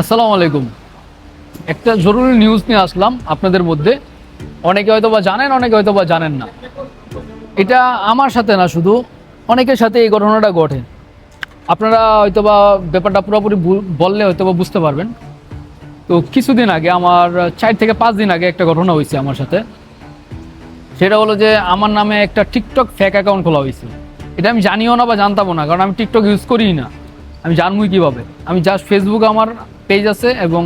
আসসালামু আলাইকুম। একটা জরুরি নিউজ নিয়ে আসলাম আপনাদের মধ্যে। অনেকে হয়তো বা জানেন, অনেকে হয়তো বা জানেন না। এটা আমার সাথে না শুধু, অনেকের সাথে এই ঘটনাটা ঘটে। আপনারা হয়তো বা ব্যাপারটা পুরোপুরি বললে হয়তো বা বুঝতে পারবেন। তো কিছুদিন আগে, আমার চার থেকে পাঁচ দিন আগে একটা ঘটনা হয়েছে আমার সাথে। সেটা হলো যে, আমার নামে একটা টিকটক ফেক অ্যাকাউন্ট খোলা হয়েছে। এটা আমি জানিও না বা জানতামও না, কারণ আমি টিকটক ইউজ করিই না। আমি জানবই কীভাবে। আমি জাস্ট ফেসবুকে আমার পেজ আছে এবং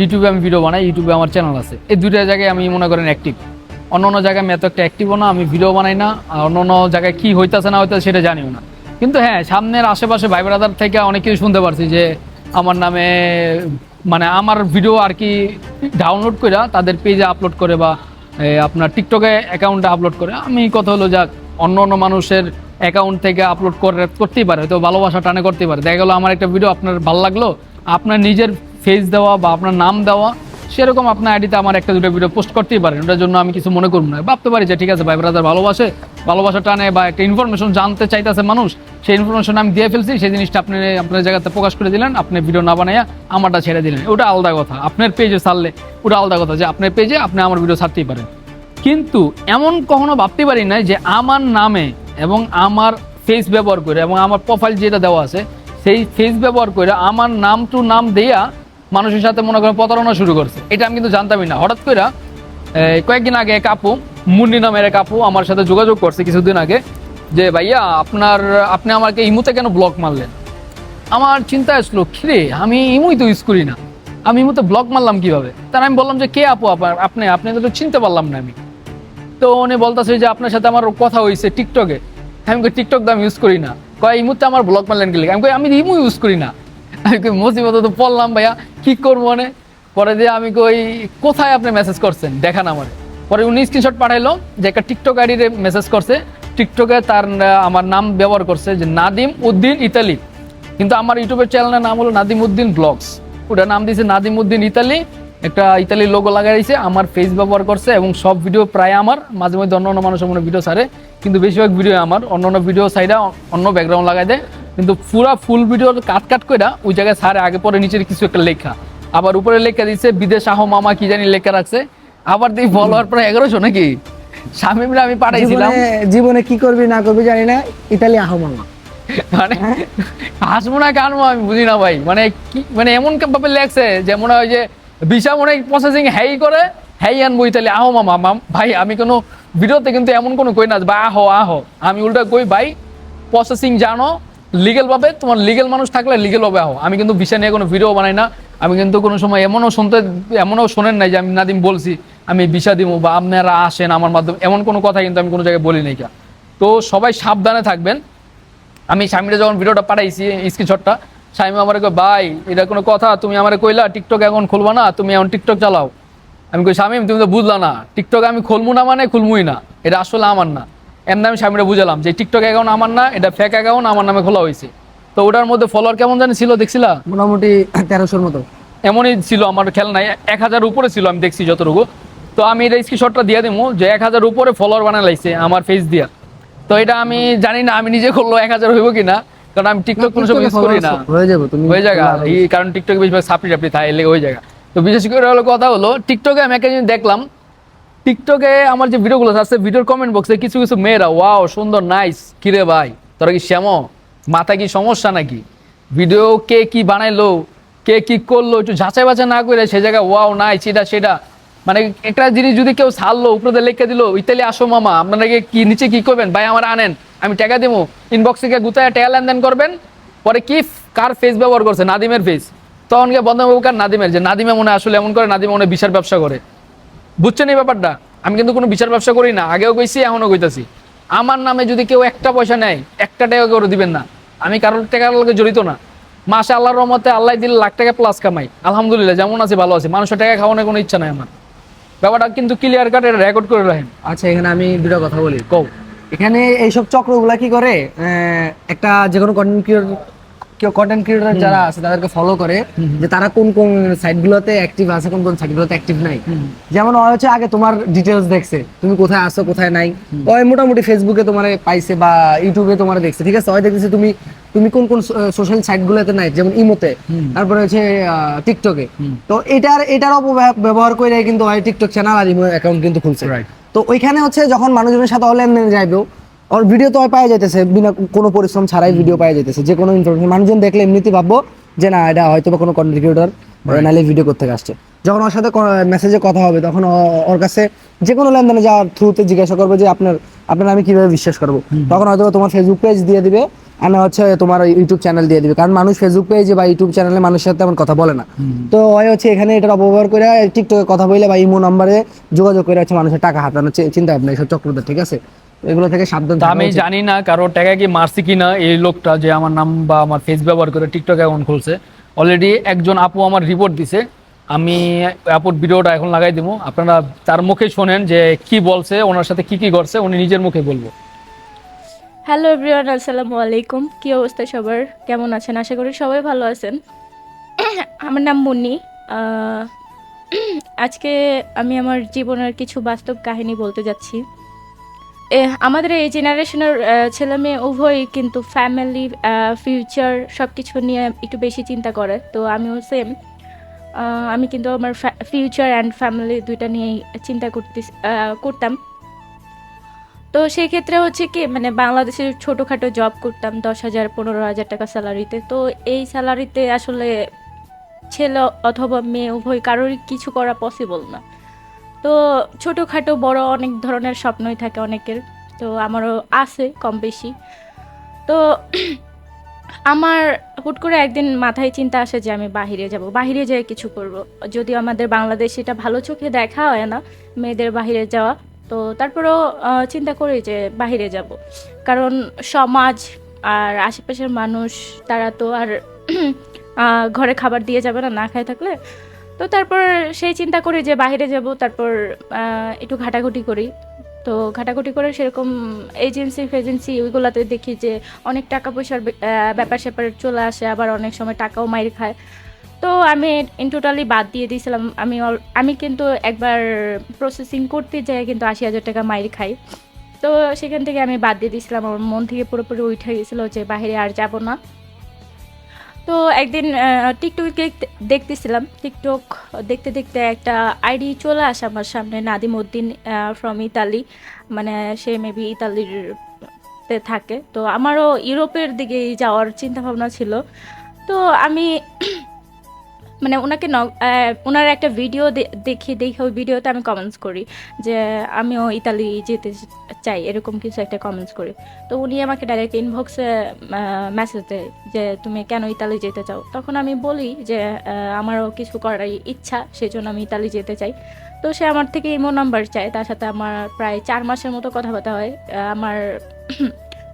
ইউটিউবে আমি ভিডিও বানাই ইউটিউবে আমার চ্যানেল আছে। এই দুইটা জায়গায় আমি মনে করেন অ্যাক্টিভ অন্য অন্য জায়গায় আমি এত একটা অ্যাক্টিভও না, আমি ভিডিও বানাই না, আর অন্য অন্য জায়গায় কী হইতেছে না হইতেছে সেটা জানিও না। কিন্তু হ্যাঁ সামনের আশেপাশে ভাই ব্রাদার থেকে অনেক কিছু শুনতে পারছি যে, আমার নামে মানে আমার ভিডিও আর কি ডাউনলোড করে তাদের পেজে আপলোড করে বা আপনার টিকটকে অ্যাকাউন্টে আপলোড করে। আমি কথা হলো যাক, অন্য অন্য মানুষের অ্যাকাউন্ট থেকে আপলোড করে করতেই পারে তো ভালোবাসা টানে করতেই পারে। দেখা গেলো আমার একটা ভিডিও আপনার ভালো লাগল, আপনার নিজের ফেস দেওয়া বা আপনার নাম দেওয়া, সেরকম আপনার আইডিতে আমার একটা দুটো ভিডিও পোস্ট করতেই পারেন। ওটার জন্য আমি কিছু মনে করব না। ভাবতে পারি যে ঠিক আছে, ভাই ব্রাদার ভালোবাসে, ভালোবাসা টানে বা একটা ইনফরমেশন জানতে চাইতেছে মানুষ, সেই ইনফরমেশন আমি দিয়ে ফেলছি, সেই জিনিসটা আপনি আপনার জায়গাতে প্রকাশ করে দিলেন, আপনি ভিডিও না বানাইয়া আমারটা ছেড়ে দিলেন। ওটা আলাদা কথা। আপনার পেজে ছাড়লে ওটা আলাদা কথা যে আপনার পেজে আপনি আমার ভিডিও ছাড়তেই পারেন। কিন্তু এমন কখনো ভাবতে পারি না যে আমার নামে এবং আমার ফেস ব্যবহার করে এবং আমার প্রোফাইল যেটা দেওয়া আছে, সেই ফেস ব্যবহার করে আমার নাম টু নাম দেয়া মানুষের সাথে মনে করেন প্রতারণা শুরু করছে। এটা আমি কিন্তু জানতামই না। হঠাৎ করে কয়েকদিন আগে এক আপু, মুন্নি নামের এক আপু আমার সাথে যোগাযোগ করছে কিছুদিন আগে, যে, ভাইয়া, আপনার, আপনি আমাকে ইমুতে কেন ব্লক মারলেন? আমার চিন্তা আসলো কিরে আমি ইমুই তো ইউজ করি না। আমি ইমুতে ব্লক মারলাম কীভাবে? তার আমি বললাম যে, কে আপু আপনার? আপনি আপনি তো চিনতে পারলাম না আমি। তো উনি বলতেছে যে আপনার সাথে আমার কথা হয়েছে টিকটকে আমি কই টিকটক আমি ইউজ করি না। কয়, এই মুহূর্তে আমার ব্লগ মারলেন গেলে আমি কই, আমি ইমু ইউজ করি না। আমি কই, মুসিবত তো পড়লাম ভাইয়া, কি করব মানে? পরে দিয়ে আমি কই, কোথায় আপনি মেসেজ করছেন? দেখান আমার। পরে উনি স্ক্রিনশট পাঠাইলো যে একটা টিকটক আইডিতে মেসেজ করছে। টিকটকে তার আমার নাম ব্যবহার করছে যে নাদিম উদ্দিন ইতালি। কিন্তু আমার ইউটিউবের চ্যানেলের নাম হলো নাদিম উদ্দিন ব্লগস ওটা নাম দিয়েছে নাদিম উদ্দিন ইতালি। একটা ইতালির লোগো লাগাই দিয়েছে আমার ফেস ব্যবহার করছে এবং সব ভিডিও প্রায় আমার। মাঝে মধ্যে অন্য অন্য মানুষের মনে ভিডিও ছাড়ে কিন্তু বেশিরভাগ ভিডিও আমার। অন্য অন্য ভিডিও সাইডে অন্য ব্যাকগ্রাউন্ড লাগাই দেয়। কিন্তু পুরা ফুল ভিডিও কাট কাট করে ওই জায়গায় ছাড়ে আগে পরে নিচের কিছু একটা লেখা। আবার উপরে লেখা দিচ্ছে বিদেশ আহ মামা কি জানি লেখা রাখছে। আবার দেখি ফলোয়ার প্রায় এগারোশো নাকি? স্বামীরা আমি পাঠাইছিলাম। জীবনে কি করবি না করবি জানি না ইতালি আহো মামা। মানে হাসবো না কানবো আমি বুঝি না ভাই। মানে কি মানে এমন ভাবে লেগছে যে মনে হয় যে বিশা মনে প্রসেসিং হ্যাই করে হ্যাই আনব তাহলে আহো মামা, মাম, ভাই, আমি কোনো ভিডিওতে কিন্তু এমন কোনো কই না বা আহো আহো। আমি উল্টা কই, ভাই প্রসেসিং জানো লিগেলভাবে তোমার লিগেল মানুষ থাকলে লিগেল ভাবে আহো। আমি কিন্তু বিষয় নিয়ে কোনো ভিডিও বানাই না। আমি কিন্তু কোনো সময় এমনও শুনতে, এমনও শোনেন নাই যে আমি নাদিম বলছি, আমি বিষা দিব বা আপনারা আসেন আমার মাধ্যমে। এমন কোনো কথা কিন্তু আমি কোনো জায়গায় বলি নাই। তো সবাই সাবধানে থাকবেন। আমি স্বামীরা যখন ভিডিওটা পাঠাইছি স্ক্রিনশটটা স্বামী আমার কই ভাই এটা কোনো কথা তুমি আমার কইলা টিকটক এখন খুলবা না তুমি এখন টিকটক চালাও। আমি কই স্বামী তুমি তো বুঝলা না টিকটক আমি খুলবো না মানে খুলবুই না এটা আসলে আমার না। এমনি আমি স্বামীরা বুঝালাম যে টিকটক অ্যাকাউন্ট আমার না এটা ফেক অ্যাকাউন্ট আমার নামে খোলা হয়েছে তো ওটার মধ্যে ফলোয়ার কেমন জানি ছিল দেখছিলা মোটামুটি তেরোশোর মতো। এমনই ছিল আমার খেয়াল নাই এক হাজার উপরে ছিল আমি দেখছি যতটুকু। তো আমি এটা স্ক্রিনশটটা দিয়ে দিবো যে এক হাজার উপরে ফলোয়ার বানা লাইছে আমার ফেস দিয়া। তো এটা আমি জানি না আমি নিজে করল এক হাজার হইব কিনা। কারণ আমি টিকটক কোনো সময় ইউজ করি না। হয়ে যাবে তুমি হয়ে জায়গা এই কারণ টিকটকে বেশিরভাগ সাপড়ি টাপড়ি থাকে এলে ওই জায়গা তো বিশেষ করে হলো কথা হলো টিকটকে আমি একটা জিনিস দেখলাম টিকটকে আমার যে ভিডিওগুলো আছে ভিডিওর কমেন্ট বক্সে কিছু কিছু মেয়েরা ওয়াও সুন্দর নাইস কিরে ভাই? তোরা কি শ্যাম? মাথা কি সমস্যা নাকি? ভিডিও কে কি বানাইলো? কে কি করল? একটু যাচাই বাছাই না করে সে জায়গায় ওয়াও নাই সেটা সেটা। মানে একটা জিনিস যদি কেউ ছাড়লো, উপরে লিখে দিল, ইতালি আসো মামা, আপনারা কি, নিচে কি করবেন? ভাই, আমার আনেন, আমি টাকা দেবো ইনবক্স থেকে গুতায় টাকা লেনদেন করবেন, পরে কি কার ফেস ব্যবহার করছে? নাদিমের ফেস তখন গিয়ে বন্ধবাবু কার? নাদিমের, যে নাদিমে মনে আসলে এমন করে, নাদিমে মনে বিচার ব্যবসা করে। বুঝছেন এই ব্যাপারটা? আমি কিন্তু কোনো বিচার ব্যবসা করি না, আগেও কইছি, এখনও কইতাছি। আমার নামে যদি কেউ একটা পয়সা নেয়, একটা টাকা করে দিবেন না। আমি কারোর টাকার লগে জড়িত না। মাসে আল্লাহর রহমতে আল্লাহ দিলে লাখ টাকা প্লাস কামাই। আলহামদুলিল্লাহ, যেমন আছে, ভালো আছে। মানুষের টাকা খাওয়ানোর কোনো ইচ্ছা নাই আমার। ব্যাপারটা কিন্তু ক্লিয়ার কাট এটা রেকর্ড করে রাখেন। আচ্ছা এখানে আমি দুটো কথা বলি। কও। এখানে এইসব চক্রগুলা কি করে? একটা যে কোনো কন্টেন্ট কেউ কন্টেন্ট ক্রিয়েটর যারা আছে তাদেরকে ফলো করে যে তারা কোন কোন সাইটগুলোতে অ্যাক্টিভ আছে কোন কোন সাইটগুলোতে অ্যাক্টিভ নাই। যেমন ও হচ্ছে আগে তোমার ডিটেলস দেখছে তুমি কোথায় আছো কোথায় নাই। ওই মোটামুটি ফেসবুকে তোমার পাইছে বা ইউটিউবে তোমার দেখছে ঠিক আছে? ওই দেখতেছে তুমি তুমি কোন কোন সোশ্যাল সাইটগুলোতে নাই যেমন ইমোতে তারপরে হচ্ছে টিকটকে তো এটার এটার অপব্যবহার করে কিন্তু টিকটক চ্যানেল আর ইমো অ্যাকাউন্ট কিন্তু খুলছে. তো ওইখানে হচ্ছে যখন মানুষজনের সাথে অনলাইনে যাইবে ওর ভিডিও তো পাওয়া যাইতেছে বিনা কোনো পরিশ্রম ছাড়াই ভিডিও পাওয়া যাইতেছে যে কোনো ইনফরমেশন মানুষজন দেখলে এমনিতে ভাববো যে না এটা হয়তো বা কোনো কন্টেন্ট ক্রিয়েটর নাহলে ভিডিও করতে আসছে। যখন ওর সাথে মেসেজে কথা হবে তখন ওর কাছে যে কোনো লেনদেনে যাওয়ার থ্রুতে জিজ্ঞাসা করবে যে আপনার আপনার আমি কীভাবে বিশ্বাস করব? তখন হয়তো তোমার ফেসবুক পেজ দিয়ে দিবে আর না হচ্ছে তোমার ইউটিউব চ্যানেল দিয়ে দিবে। কারণ মানুষ ফেসবুক পেজে বা ইউটিউব চ্যানেলে মানুষের সাথে তেমন কথা বলে না। তো ওই হচ্ছে এখানে এটার অপব্যবহার করে টিকটকে কথা বলে বা ইমো নাম্বারে যোগাযোগ করে হচ্ছে মানুষের টাকা হাতানোর চিন্তা ভাবনা এইসব চক্রদের ঠিক আছে? এগুলো থেকে সাবধান আমি জানি না কারও টাকা কি মারছি কিনা এই লোকটা যে আমার নাম বা আমার ফেস ব্যবহার করে টিকটক অ্যাকাউন্ট খুলছে। অলরেডি একজন আপু আমার রিপোর্ট দিছে। আমি আপুর ভিডিওটা এখন লাগাই দেবো। আপনারা তার মুখে শোনেন যে কি বলছে ওনার সাথে কি কি করছে উনি নিজের মুখে বলব। হ্যালো এভরিওয়ান আসসালামু আলাইকুম। কি অবস্থা সবার? কেমন আছেন? আশা করি সবাই ভালো আছেন। আমার নাম মুন্নি। আজকে আমি আমার জীবনের কিছু বাস্তব কাহিনী বলতে যাচ্ছি। আমাদের এই জেনারেশনের ছেলে মেয়ে উভয়ই কিন্তু ফ্যামিলি ফিউচার সব কিছু নিয়ে একটু বেশি চিন্তা করে, তো আমিও সেম আমি কিন্তু আমার ফিউচার অ্যান্ড ফ্যামিলি দুইটা নিয়েই চিন্তা করতে করতাম। তো সেই ক্ষেত্রে হচ্ছে কি মানে বাংলাদেশের ছোটোখাটো জব করতাম দশ হাজার, পনেরো হাজার টাকা স্যালারিতে তো এই স্যালারিতে আসলে ছেলে অথবা মেয়ে উভয় কারোরই কিছু করা পসিবল না। তো ছোটোখাটো, বড় অনেক ধরনের স্বপ্নই থাকে অনেকের। তো আমারও আছে কম বেশি। তো আমার হুট করে একদিন মাথায় চিন্তা আসে যে আমি বাহিরে যাব। বাহিরে যেয়ে কিছু করব। যদিও আমাদের বাংলাদেশে এটা ভালো চোখে দেখা হয় না মেয়েদের বাহিরে যাওয়া। তো তারপরেও চিন্তা করি যে বাহিরে যাব। কারণ সমাজ আর আশেপাশের মানুষ, তারা তো আর ঘরে খাবার দিয়ে যাবে না না খায় থাকলে তো তারপর সেই চিন্তা করি যে বাইরে যাব, তারপর একটু ঘাটাঘুটি করি। তো ঘাটাঘুটি করে সেরকম এজেন্সি ফেজেন্সি ওইগুলোতে দেখি যে অনেক টাকা পয়সার ব্যাপার স্যাপার চলে আসে, আবার অনেক সময় টাকাও মাইর খায়। তো আমি ইন টোটালি বাদ দিয়ে দিয়েছিলাম। আমি আমি কিন্তু একবার প্রসেসিং করতে যাই কিন্তু আশি হাজার টাকা মাইর খাই। তো সেখান থেকে আমি বাদ দিয়ে দিয়েছিলাম। আমার মন থেকে পুরোপুরি উঠে গেছিল যে বাইরে আর যাব না। তো একদিন টিকটক দেখতে- দেখতেছিলাম, টিকটক দেখতে দেখতে একটা আইডি চলে আসে আমার সামনে, নাদিম উদ্দিন ফ্রম ইতালি মানে সে মেবি ইতালির তে থাকে। তো আমারও ইউরোপের দিকে যাওয়ার চিন্তা ভাবনা ছিল। তো আমি মানে ওনাকে ওনার একটা ভিডিও দেখি দেখে ওই ভিডিওতে আমি কমেন্টস করি যে, আমিও ইতালি যেতে চাই, এরকম কিছু একটা কমেন্টস করি। তো উনি আমাকে ডাইরেক্ট ইনবক্সে মেসেজ দেয় যে, তুমি কেন ইতালি যেতে চাও? তখন আমি বলি যে আমারও কিছু করার ইচ্ছা, সেজন্য আমি ইতালি যেতে চাই। তো সে আমার থেকে ইমো নাম্বার চায়। তার সাথে আমার প্রায় চার মাসের মতো কথাবার্তা হয়। আমার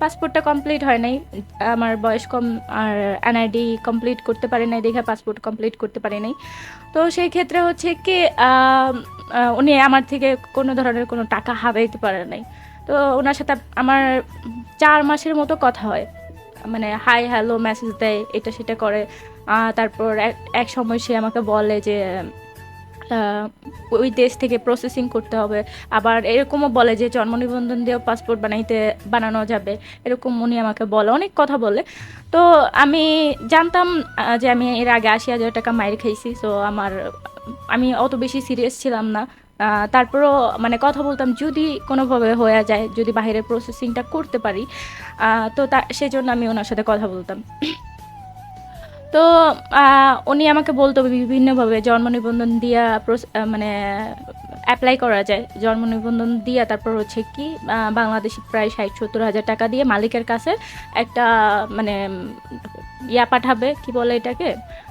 পাসপোর্টটা কমপ্লিট হয় নাই। আমার বয়স কম আর এনআইডি কমপ্লিট করতে পারে নাই, দেখে পাসপোর্ট কমপ্লিট করতে পারে নাই। তো সেই ক্ষেত্রে হচ্ছে কি উনি আমার থেকে কোনো ধরনের কোনো টাকা হাবাইতে পারে নাই। তো ওনার সাথে আমার চার মাসের মতো কথা হয়। মানে হাই হ্যালো মেসেজ দেয়, এটা সেটা করে। তারপর এক- সময় সে আমাকে বলে যে ওই দেশ থেকে প্রসেসিং করতে হবে। আবার এরকমও বলে যে জন্ম নিবন্ধন দিয়েও পাসপোর্ট বানাইতে, বানানো যাবে। এরকম উনি আমাকে বলে, অনেক কথা বলে। তো আমি জানতাম যে আমি এর আগে আশি হাজার টাকা মাইর খাইছি সো আমার, আমি অত বেশি সিরিয়াস ছিলাম না। তারপরও মানে কথা বলতাম, যদি কোনোভাবে হয়ে যায়, যদি বাইরের প্রসেসিংটা করতে পারি তো তা সেই জন্য আমি ওনার সাথে কথা বলতাম। তো উনি আমাকে বলতো বিভিন্নভাবে জন্ম নিবন্ধন দিয়া মানে অ্যাপ্লাই করা যায়। জন্ম নিবন্ধন দিয়া তারপর হচ্ছে কি বাংলাদেশি প্রায় ষাট সত্তর হাজার টাকা দিয়ে মালিকের কাছে একটা মানে ইয়া পাঠাবে, কি বলে এটাকে?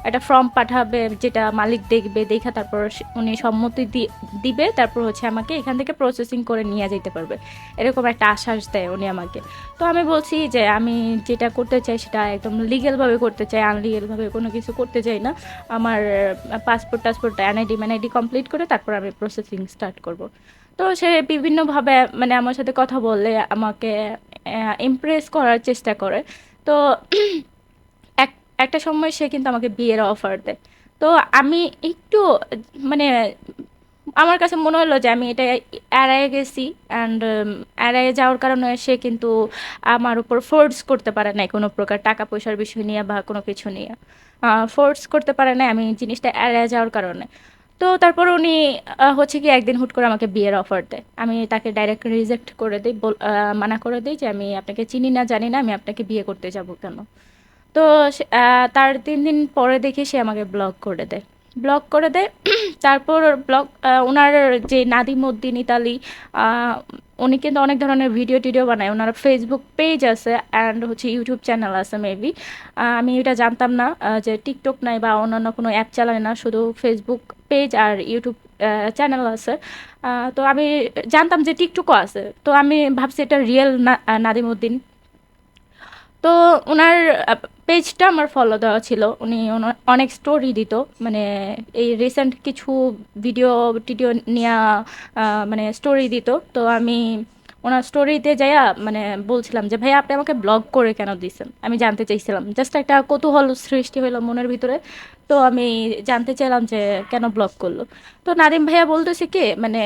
একটা ফর্ম পাঠাবে, যেটা মালিক দেখবে, দেখা তারপর উনি সম্মতি দিবে, তারপর হচ্ছে আমাকে এখান থেকে প্রসেসিং করে নিয়ে যেতে পারবে। এরকম একটা আশ্বাস দেয় উনি আমাকে। তো আমি বলছি যে, আমি যেটা করতে চাই সেটা একদম লিগেলভাবে করতে চাই আনলিগেলভাবে কোনো কিছু করতে চাই না। আমার পাসপোর্ট টাসপোর্ট এনআইডি ম্যানআইডি কমপ্লিট করে তারপর আমি প্রসেসিং স্টার্ট করব। তো সে বিভিন্নভাবে মানে আমার সাথে কথা বললে আমাকে ইমপ্রেস করার চেষ্টা করে। তো এক, একটা সময় সে কিন্তু আমাকে বিয়ের অফার দেয়। তো আমি একটু মানে আমার কাছে মনে হলো যে আমি এটা এড়ায়ে গেছি অ্যান্ড এড়ায়ে যাওয়ার কারণে সে কিন্তু আমার উপর ফোর্স করতে পারে নাই কোনো প্রকার টাকা পয়সার বিষয় নিয়ে বা কোনো কিছু নিয়ে। ফোর্স করতে পারে নাই আমি জিনিসটা এড়ায়ে যাওয়ার কারণে। তো তারপর উনি হচ্ছে কি একদিন হুট করে আমাকে বিয়ের অফার দেয়। আমি তাকে ডাইরেক্ট রিজেক্ট করে দিই মানা করে দিই যে আমি আপনাকে চিনি না, জানি না, আমি আপনাকে বিয়ে করতে যাব কেন? তো তার তিন দিন পরে দেখি সে আমাকে ব্লক করে দেয়। ব্লক করে দেয়। তারপর ব্লক ওনার যে নাদিম উদ্দিন ইতালি উনি কিন্তু অনেক ধরনের ভিডিও টিডিও বানায়। ওনার ফেসবুক পেজ আছে অ্যান্ড হচ্ছে ইউটিউব চ্যানেল আছে মেবি আমি এটা জানতাম না যে টিকটক নাই বা অন্যান্য কোনো অ্যাপ চালায় না, শুধু ফেসবুক পেজ আর ইউটিউব চ্যানেল আছে। তো আমি জানতাম যে টিকটকও আছে। তো আমি ভাবছি এটা রিয়েল নাদিম উদ্দিন। তো ওনার পেজটা আমার ফলো দেওয়া ছিল। উনি অনেক স্টোরি দিত। মানে এই রিসেন্ট কিছু ভিডিও টিডিও নিয়ে মানে স্টোরি দিত। তো আমি ওনার স্টোরিতে যাইয়া মানে বলছিলাম যে ভাই আপনি আমাকে ব্লগ করে কেন দিয়েছেন আমি জানতে চাইছিলাম। জাস্ট একটা কৌতূহল সৃষ্টি হলো মনের ভিতরে। তো আমি জানতে চাইলাম যে, কেন ব্লগ করল? তো নাদিম ভাইয়া বলতেছে কি মানে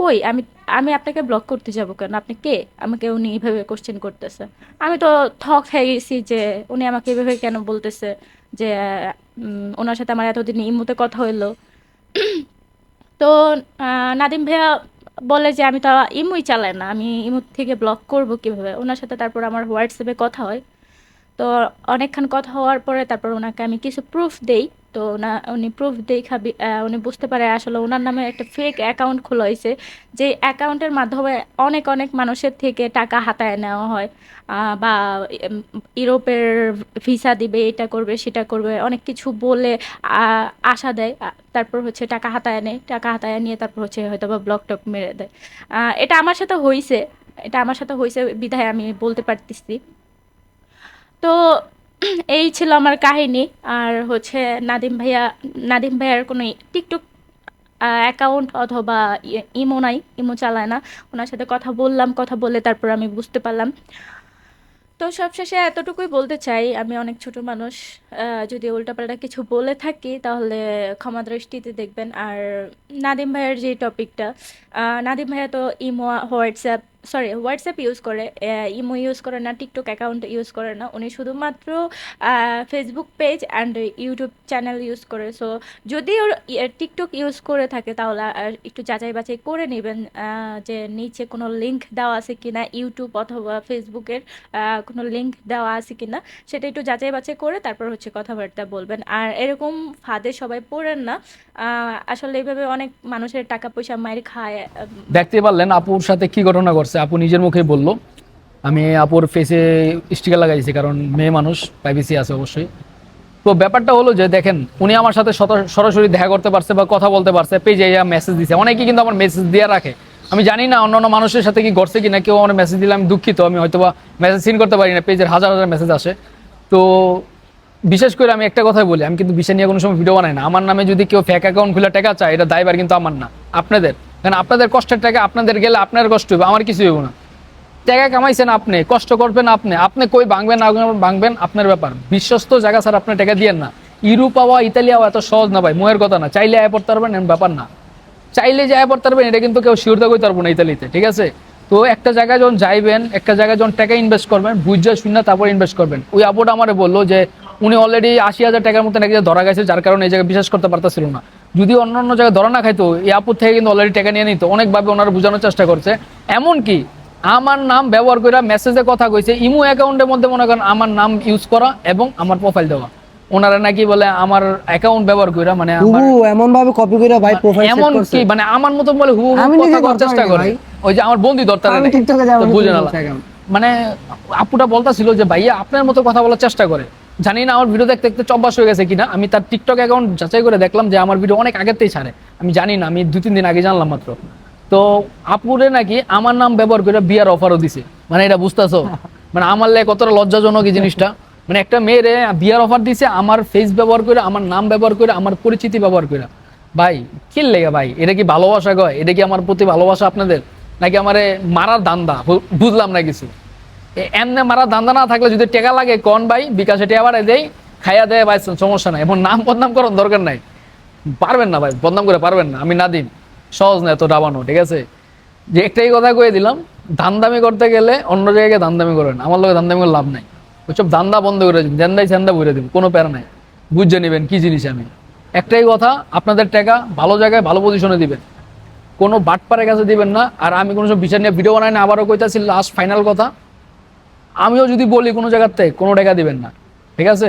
কই, আমি আমি আপনাকে ব্লগ করতে যাব কেন? আপনি কে? আমাকে উনি এইভাবে কোশ্চেন করতেছে। আমি তো থক হয়ে গেছি যে, উনি আমাকে এভাবে কেন বলতেছে যে ওনার সাথে আমার এতদিন ইমুতে কথা হইল। তো নাদিম ভাইয়া বলে যে, আমি তো ইমুই চালাই না, আমি ইমু থেকে ব্লক করব কীভাবে? ওনার সাথে তারপর আমার হোয়াটসঅ্যাপে কথা হয়। তো অনেকক্ষণ কথা হওয়ার পরে তারপর ওনাকে আমি কিছু প্রুফ দেই। তো না, উনি প্রুফ দেখা বি- উনি বুঝতে পারে আসলে ওনার নামে একটা ফেক অ্যাকাউন্ট খোলা হয়েছে যে অ্যাকাউন্টের মাধ্যমে অনেক অনেক মানুষের থেকে টাকা হাতায় নেওয়া হয়। বা ইউরোপের ভিসা দিবে, এটা করবে, সেটা করবে, অনেক কিছু বলে আশা দেয়। তারপর হচ্ছে টাকা হাতায় নেয়, টাকা হাতায় নিয়ে তারপর হচ্ছে হয়তো বা ব্লক টক মেরে দেয়। এটা আমার সাথে হয়েছে এটা আমার সাথে হয়েছে বিধায় আমি বলতে পারতেছি। তো এই ছিল আমার কাহিনী। আর হচ্ছে নাদিম ভাইয়া, নাদিম ভাইয়ার কোনো টিকটক অ্যাকাউন্ট অথবা ইমো নাই, ইমো চালায় না। ওনার সাথে কথা বললাম, কথা বলে তারপর আমি বুঝতে পারলাম। তো সবশেষে এতটুকুই বলতে চাই, আমি অনেক ছোট মানুষ যদি উল্টাপাল্টা কিছু বলে থাকি তাহলে ক্ষমা দৃষ্টিতে দেখবেন। আর নাদিম ভাইয়ের যে টপিকটা নাদিম ভাইয়া তো imo, WhatsApp sorry WhatsApp use করে ইমো ইউজ করে না টিকটক অ্যাকাউন্ট ইউজ করে না। উনি শুধুমাত্র Facebook page and YouTube channel use করে। সো যদি ওর টিকটক ইউজ করে থাকে, তাহলে একটু যাচাই বাছাই করে নেবেন যে নিচে কোনো লিঙ্ক দেওয়া আছে কি না ইউটিউব অথবা ফেসবুকের কোনো লিঙ্ক দেওয়া আছে কি না সেটা একটু যাচাই বাছাই করে তারপর হচ্ছে কথাবার্তা বলবেন। আর এরকম ফাঁদে সবাই পড়েন না আসলে এইভাবে অনেক মানুষের টাকা পয়সা মায়ের খায় দেখতে পারলেন আপুর সাথে কি ঘটনা ঘটছে। আপু নিজের মুখেই বলল, আমি আপুর ফেসে স্টিকার লাগাইছি কারণ মেয়ে মানুষ প্রাইভেসি আছে অবশ্যই। তো ব্যাপারটা হলো যে দেখেন, উনি আমার সাথে সরাসরি দেখা করতে পারছে বা কথা বলতে পারছে পেজে মেসেজ দিছে। অনেকে কিন্তু আমার মেসেজ দিয়ে রাখে। আমি জানি না অন্যান্য মানুষের সাথে কি ঘটছে কিনা, কেউ আমার মেসেজ দিলে আমি দুঃখিত, আমি হয়তো বা মেসেজ সিন করতে পারি না পেজের হাজার হাজার মেসেজ আসে। তো বিশেষ করে আমি একটা কথাই বলি, আমি কিন্তু বিষয় নিয়ে কোনো সময় ভিডিও বানাই না। আমার নামে যদি কেউ ফেক অ্যাকাউন্ট খুলে টাকা চায়, এটা দায়বার কিন্তু আমার না। আপনাদের? কারণ আপনাদের কষ্টের টাকা আপনাদের গেলে আপনার কষ্ট হবে, আমার কিছু হবে না। টাকা কামাইছেন আপনি, কষ্ট করবেন আপনি। আপনি কই ভাঙবেন না ভাঙবেন, আপনার ব্যাপার। বিশ্বস্ত জায়গা স্যার আপনি টাকা দিয়েন না। ইউরোপ হওয়া ইতালি হওয়া এত সহজ না ভাই মোয়ের কথা না। চাইলে আয় পড়তে পারবেন, এমন ব্যাপার না। চাইলে যে আয় পড়তে পারবেন, এটা কিন্তু কেউ শিওরতা করতে পারব না ইতালিতে, ঠিক আছে? তো একটা জায়গায় যখন যাইবেন, একটা জায়গায় যখন টাকা ইনভেস্ট করবেন, বুঝে শুনে তারপর ইনভেস্ট করবেন। ওই আপুটা আমার বলল যে উনি অলরেডি আশি হাজার টাকার মতো নাকি ধরা গেছে যার কারণে এই জায়গায় বিশ্বাস করতে পারতেছিল না। যদি অন্য অন্য জায়গায় ধরা না খাইতো এই আপুর থেকে কিন্তু অলরেডি টাকা নিয়ে নিত অনেকভাবে ওনারা বোঝানোর চেষ্টা করছে। এমনকি আমার নাম ব্যবহার করে মেসেজে কথা কইছে ইমো অ্যাকাউন্টের মধ্যে মনে করেন আমার নাম ইউজ করা এবং আমার প্রোফাইল দেওয়া। ওনারা নাকি বলে আমার অ্যাকাউন্ট ব্যবহার করে মানে হুবু এমন ভাবে কপি করে ভাই প্রোফাইল এমন সেট কি মানে আমার মতো বলে হু হু আমি কথা করার চেষ্টা করে। ওই যে আমার বন্ধু দরকার আমি টিকটকে যাব বুঝে না মানে আপুটা বলতাছিল যে ভাইয়া আপনার মতো কথা বলার চেষ্টা করে। জানি না আমার ভিডিও দেখতে দেখতে চব্বাস হয়ে গেছে কিনা। আমি তার টিকটক অ্যাকাউন্ট যাচাই করে দেখলাম যে আমার ভিডিও অনেক আগেতেই ছাড়ে। আমি জানি না, আমি দু তিন দিন আগে জানলাম মাত্র। তো আপুরে নাকি আমার নাম ব্যবহার করে বিয়ার অফারও দিছে। মানে এটা বুঝতেছো? মানে আমার লাগে কতটা লজ্জাজনক এই জিনিসটা। মানে একটা মেয়েরে বিয়ার অফার দিছে, আমার ফেস ব্যবহার করে, আমার নাম ব্যবহার করে, আমার পরিচিতি ব্যবহার করে। ভাই, কি লেগে ভাই? এটা কি ভালোবাসা গয়? এটা কি আমার প্রতি ভালোবাসা আপনাদের? নাকি আমারে মারার দান্দা বুঝলাম না কিছু। এমনে মারা দান্দা না থাকলে যদি টেকা লাগে, কন ভাই? বিকাশে টেকা বাড়াই দেই, খাইয়া দেয়, ভাই সমস্যা নাই। এখন নাম বদনাম করার দরকার নাই। পারবেন না ভাই, বদনাম করে পারবেন না। আমি না দিন সহজ না এত ডাবানো, ঠিক আছে? যে একটাই কথা কয়ে দিলাম, ধান্দামি করতে গেলে অন্য জায়গায় ধান্দামি করেন। আমার লোকে ধান্দামি করে লাভ নাই। ওইসব দান্দা বন্ধ করে দিন জেন্দাই ছেন্দা ভরে দিব কোনো প্যারা নাই। বুঝে নেবেন কি জিনিস আমি। একটাই কথা, আপনাদের টাকা ভালো জায়গায় ভালো পজিশনে দিবেন। কোনো বাটপারের কাছে দিবেন না। আর আমি কোনো সব বিচার নিয়ে ভিডিও বানাই না, আবারও কইতাছি লাস্ট ফাইনাল কথা। আমিও যদি বলি কোনো জায়গার থেকে কোনো টাকা দিবেন না। ঠিক আছে?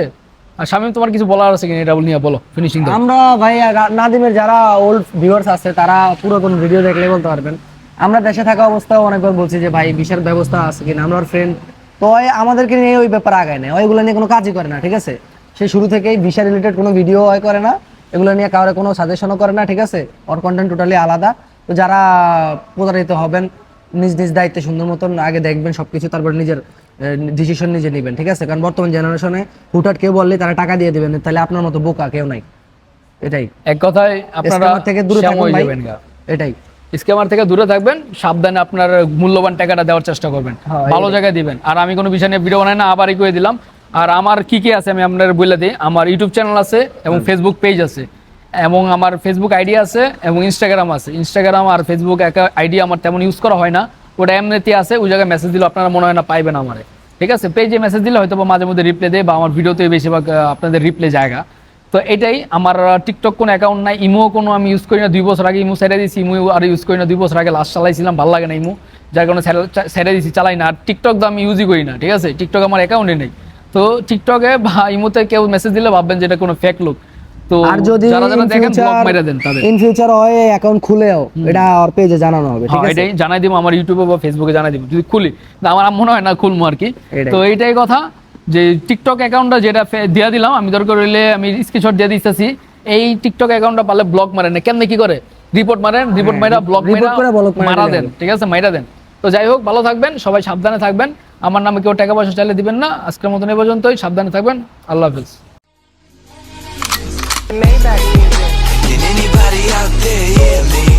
আর স্বামী, তোমার কিছু বলার আছে কিনা এটা নিয়ে? বলো ফিনিশিং আমরা ভাই নাদিমের যারা ওল্ড ভিউয়ার্স আছে, তারা পুরাতন ভিডিও দেখলে বলতে পারবেন। আমরা দেশে থাকা অবস্থায় অনেকবার বলছি যে, ভাই বিশাল ব্যবস্থা আছে কিনা? আমরা ফ্রেন্ড তো আমাদেরকে নিয়ে ওই ব্যাপার আগায় না ওইগুলো নিয়ে কোনো কাজই করে না, ঠিক আছে? সে শুরু থেকেই ভিসা রিলেটেড কোনো ভিডিও হয় করে না। এগুলো নিয়ে কারোর কোনো সাজেশনও করে না, ঠিক আছে? ওর কন্টেন্ট টোটালি আলাদা। তো যারা প্রতারিত হবেন, নিজ নিজ দায়িত্বে সুন্দর মতন আগে দেখবেন সবকিছু, তারপর নিজের ডিসিশন নিজে নেবেন ঠিক আছে? কারণ বর্তমান জেনারেশনে হুটহাট কেউ বললে তারা টাকা দিয়ে দিবেন তাহলে আপনার মতো বোকা কেউ নাই। এটাই। এক কথায় আপনারা থেকে দূরে হয়ে ভাই এটাই। স্ক্যামার থেকে দূরে থাকবেন সাবধানে আপনার মূল্যবান টাকাটা দেওয়ার চেষ্টা করবেন। হ্যাঁ, ভালো জায়গায় দিবেন। আর আমি কোনো বিষয় নিয়ে ভিডিও বানাই না আবারই করে দিলাম। আর আমার কি কি আছে আমি আপনার বলে দিই। আমার ইউটিউব চ্যানেল আছে এবং ফেসবুক পেজ আছে। এবং আমার ফেসবুক আইডি আছে এবং ইনস্টাগ্রাম আছে। ইনস্টাগ্রাম আর ফেসবুক আইডি আমার তেমন ইউজ করা হয় না। ওটা এমনিতে আছে, ওই জায়গায় মেসেজ দিলে আপনারা মনে হয় না পাইবেন আমারে। ঠিক আছে? পেজে মেসেজ দিলে হয়তো মাঝে মধ্যে রিপ্লে দেয় বা আমার ভিডিওতে বেশিরভাগ আপনাদের রিপ্লে জায়গা। তো এটাই আমার টিকটক কোনো অ্যাকাউন্ট নাই, ইমো কোনো আমি ইউজ করি না। দুই বছর আগে ইমো ছেড়ে দিয়েছি, ইমো আর ইউজ করি না। দুই বছর আগে লাস্ট চালাইছিলাম, ভালো লাগে না ইমো। যার কারণে ছেড়ে দিয়েছি, চালাই না। আর টিকটক তো আমি ইউজই করি না, ঠিক আছে? টিকটক আমার অ্যাকাউন্টে নেই। তো টিকটকে বা ইমোতে কেউ মেসেজ দিলে ভাববেন যে এটা কোনো ফেক লোক তো আর যদি যারা যারা দেখেন ব্লক future- দেন তাদের। ইন ফিউচার হয় অ্যাকাউন্ট খুলেও এটা ওর পেজে জানানো হবে ঠিক হ্যাঁ, আছে? এটাই জানাই দিব আমার ইউটিউবে বা ফেসবুকে জানাই দিব যদি খুলি। আমার মনে হয় না আর কি। তো এইটাই কথা যে টিকটক অ্যাকাউন্টটা যেটা দিয়া দিলাম আমি দরকার হইলে আমি স্ক্রিনশট দিয়ে দিতেছি এই টিকটক অ্যাকাউন্টটা পারলে ব্লক মারেন না। কেমনে কি করে? রিপোর্ট মারেন রিপোর্ট ব্লক হ্যাঁ, করে মারা মারা দেন। ঠিক আছে? মাইরা দেন। তো যাই হোক ভালো থাকবেন সবাই সাবধানে থাকবেন। আমার নামে কেউ টাকা পয়সা চাইলে দিবেন না। আজকের মতন এই পর্যন্তই সাবধানে থাকবেন। আল্লাহ হাফিজ। Maybach music. Can anybody out there hear me?